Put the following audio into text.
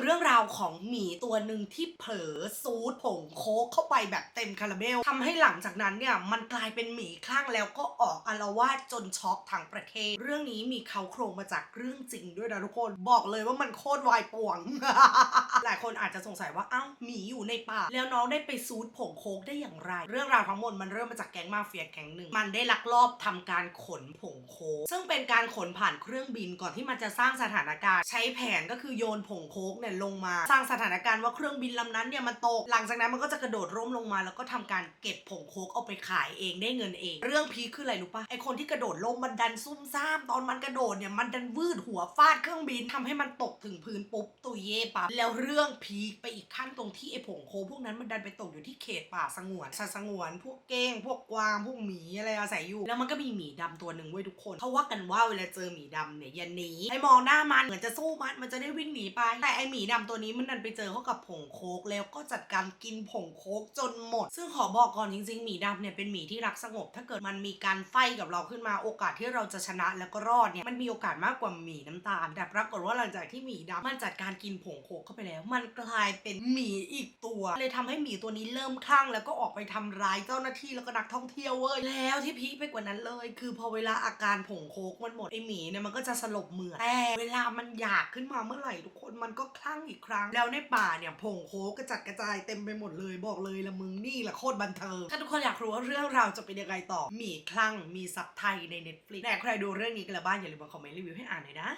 คือเรื่องราวของหมีตัวหนึ่งที่เผลอซูดผงโคกเข้าไปแบบเต็มคาราเบลทำให้หลังจากนั้นเนี่ยมันกลายเป็นหมีคลั่งแล้วก็ออกอาละวาสจนช็อกทั้งประเทศ เรื่องนี้มีเขาโครงมาจากเรื่องจริงด้วยนะทุกคน บอกเลยว่ามันโคตรวายป่วง อาจจะสงสัยว่าเอ้าหมีอยู่ในป่า แล้วน้องได้ไปซูดผงโคกได้อย่างไร เรื่องราวทั้งหมดมันเริ่มมาจากแก๊งมาเฟียแก๊งหนึ่ง มันได้ลักลอบทำการขนผงโคกซึ่งเป็นการขนผ่านเครื่องบินก่อนที่มันจะสร้างสถานการณ์ ใช้แผนก็คือโยนผงโคกเนี่ยลงมา สร้างสถานการณ์ว่าเครื่องบินลำนั้นเนี่ยมันตก หลังจากนั้นมันก็จะกระโดดร่มลงมา แล้วก็ทำการเก็บผงโคกเอาไปขายเองได้เงินเอง เรื่องพีคคืออะไรรู้ปะไอคนที่กระโดดร่มมันดันซุ่มซ่าม ตอนมันกระโดดเนี่ยมันดันวืดหัวฟาดเครื่องบินทำให้มันตกถึงพื้นปุ๊บต เย่ปั๊บแล้วเรื่องพีคไปอีกขั้นตรงที่ไอผงโคพวกนั้นมันดันไปตกอยู่ที่เขตป่าสงวนสัตว์สงวนพวกเก้ง พวกกวางพวกหมีอะไรอาศัยอยู่ แล้วมันก็มีหมีดำตัวหนึ่งไว้ยทุกคนเขาว่ากันว่าเวลาเจอหมีดำเนี่ยอย่าหนีให้มองหน้ามันเหมือนจะสู้มันมันจะได้วิ่งหนีไป แต่ไอหมีดำตัวนี้มันดันไปเจอเข้ากับผงโคกแล้วก็จัดการกินผงโคกจนหมด ซึ่งขอบอกก่อนจริงๆหมีดำเนี่ยเป็นหมีที่รักสงบ ถ้าเกิดมันมีการไฟกับเราขึ้นมาโอกาสที่เราจะชนะแล้วก็รอดเนี่ยมันมีโอกาสมากกว่าหมีน้ำตาลแต่ปรากฏว่าหลังจากที่หมีดำมันจัดการกินผงโคกเข้าไปแล้ว มันกลายเป็นหมีอีกตัว เลยทำให้หมีตัวนี้เริ่มคลั่ง แล้วก็ออกไปทำร้ายเจ้าหน้าที่แล้วก็นักท่องเที่ยวเว้ยแล้วที่พีคไปกว่านั้นเลย คือพอเวลาอาการผงโคกมันหมดไอหมีเนี่ยมันก็จะสลบเหมือดแต่เวลามันอยากขึ้นมาเมื่อไหร่ทุกคนมันก็คลั่งอีกครั้ง แล้วในป่าเนี่ยผงโคกกระจัดกระจายเต็มไปหมดเลยบอกเลยละมึงนี่ละโคตรบันเทิงถ้าทุกคนอยากรู้ว่าเรื่องราวจะเป็นยังไงต่อหมีคลั่งมีซับไทยใน Netflix แต่ใครดูเรื่องนี้กันแล้วบ้างอย่าลืมมาคอมเมนต์รีวิวให้อ่านหน่อยนะ